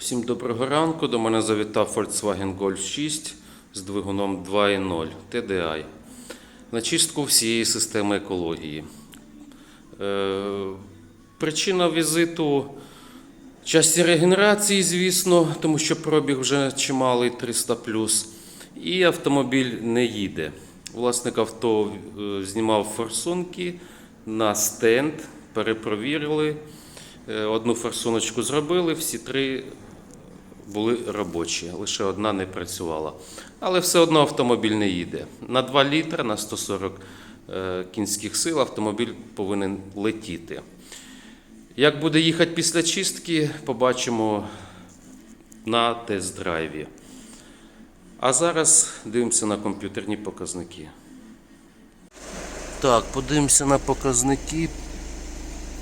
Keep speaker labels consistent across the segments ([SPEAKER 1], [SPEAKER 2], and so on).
[SPEAKER 1] Всім доброго ранку. До мене завітав Volkswagen Golf 6 з двигуном 2.0 TDI на чистку всієї системи екології. Е, причина візиту часті регенерації, звісно, тому що пробіг вже чималий 300 і автомобіль не їде. Власник авто е, знімав форсунки на стенд, перепровірили. Е, Одну форсуночку зробили, всі три були робочі, лише одна не працювала. Але все одно автомобіль не їде. На 2 літри, на 140 е, кінських сил автомобіль повинен летіти. Як буде їхати після чистки, побачимо на тест-драйві. А зараз дивимося на комп'ютерні показники. Так, подивимося на показники.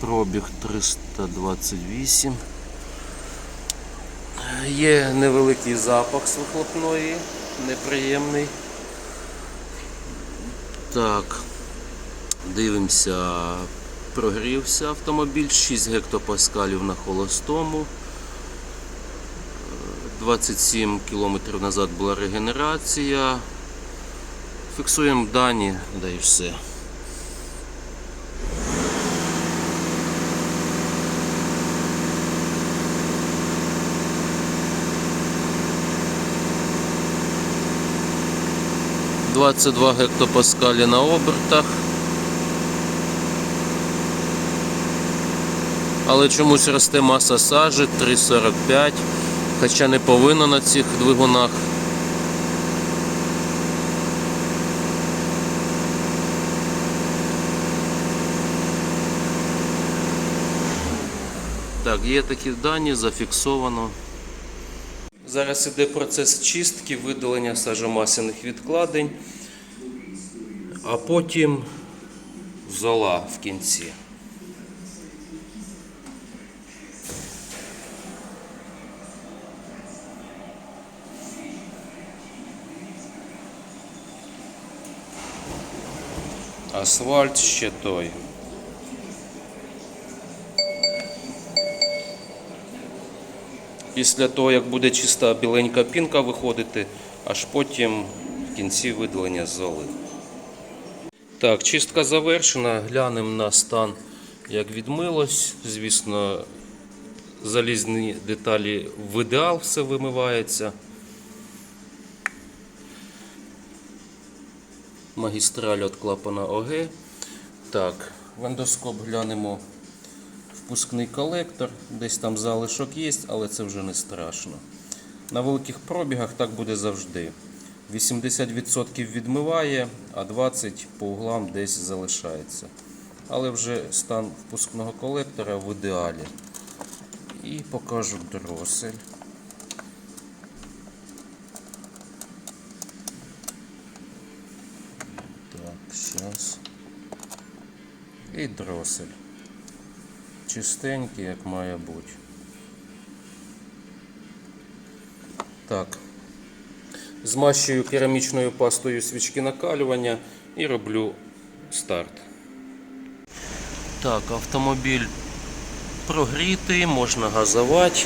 [SPEAKER 1] Пробіг 328. Є невеликий запах з вихлопної, неприємний. Так, дивимося, прогрівся автомобіль, 6 гектопаскалів на холостому. Е, 27 км назад була регенерація. Фіксуємо дані, да і все. Двадцять два гектопаскалі на обертах. Але чомусь росте маса сажі 3,45, хоча не повинно на цих двигунах. Так, є такі дані, зафіксовано. Зараз іде процес чистки, видалення сажомасяних відкладень, а потім зола в кінці. Асфальт ще той. Після того, як буде чиста біленька пінка виходити, аж потім в кінці видалення золи. Так, чистка завершена. Глянемо на стан, як відмилось. Звісно, залізні деталі в ідеал все вимивається. Магістраль від клапана ОГ. Так, в ендоскоп глянемо впускний колектор, десь там залишок є, але це вже не страшно. На великих пробігах так буде завжди. 80% відмиває, а 20% по углам десь залишається. Але вже стан впускного колектора в ідеалі. І покажу дросель. Так, зараз. І дросель чистенький, як має бути. Так. Змащую керамічною пастою свічки накалювання і роблю старт. Так, автомобіль прогрітий, можна газувати.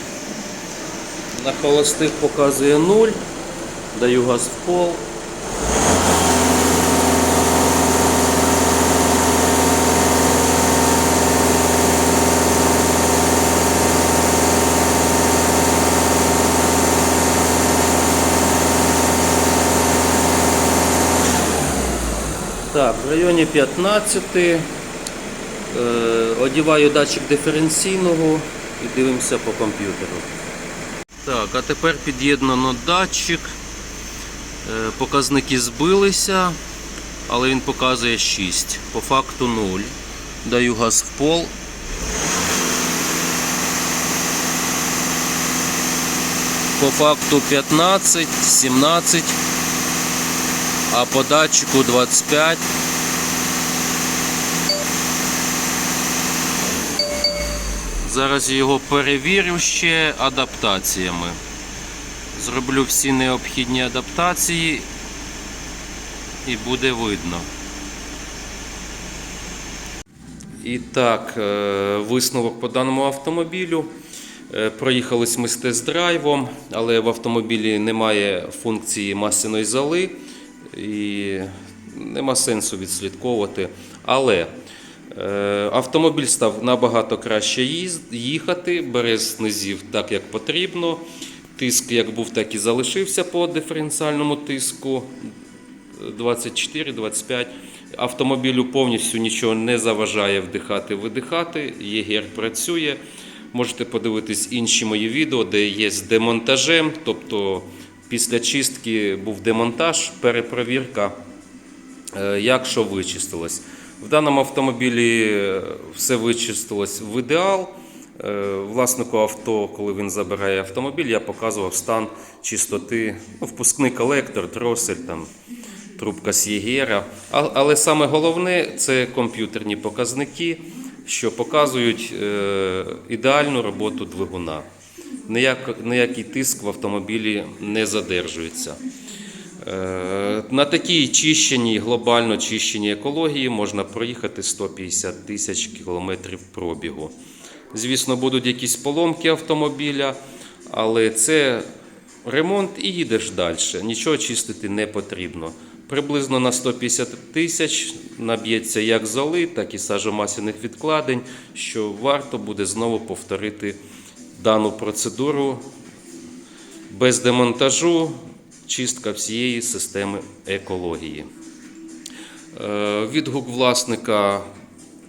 [SPEAKER 1] На холостих показує 0. Даю газ в пол. Районі 15 е, одіваю датчик диференційного і дивимося по комп'ютеру. Так, а тепер під'єднано датчик. Е, показники збилися, але він показує 6. По факту 0. Даю газ в пол. По факту 15, 17 а по датчику 25. Зараз його перевірю ще адаптаціями. Зроблю всі необхідні адаптації і буде видно. І так, е, висновок по даному автомобілю. Е, Проїхались ми з тест-драйвом, але в автомобілі немає функції масляної зали і нема сенсу відслідковувати. Але автомобіль став набагато краще їхати, бере з низів так, як потрібно. Тиск як був, так і залишився по диференціальному тиску 24-25. Автомобілю повністю нічого не заважає вдихати, видихати. ЄГР працює. Можете подивитись інші мої відео, де є з демонтажем. Тобто після чистки був демонтаж, перепровірка, е, як що вичистилось. В даному автомобілі е, все вичистилось в ідеал. Е, Власнику авто, коли він забирає автомобіль, я показував стан чистоти, ну, впускний колектор, дросель, там, трубка з. Але саме головне це комп'ютерні показники, що показують е, ідеальну роботу двигуна. Ніяк, ніякий тиск в автомобілі не задержується. Е, На такій чищеній, глобально чищеній екології можна проїхати 150 тисяч кілометрів пробігу. Звісно, будуть якісь поломки автомобіля, але це ремонт і їдеш далі. Нічого чистити не потрібно. Приблизно на 150 тисяч наб'ється як золи, так і сажомасляних відкладень, що варто буде знову повторити дану процедуру без демонтажу, чистка всієї системи екології. Е, Відгук власника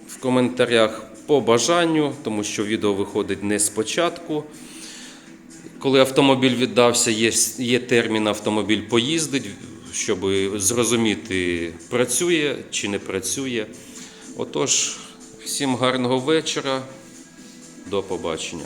[SPEAKER 1] в коментарях по бажанню, тому що відео виходить не спочатку. Коли автомобіль віддався, є, є термін автомобіль поїздить, щоб зрозуміти, працює чи не працює. Отож, всім гарного вечора, до побачення.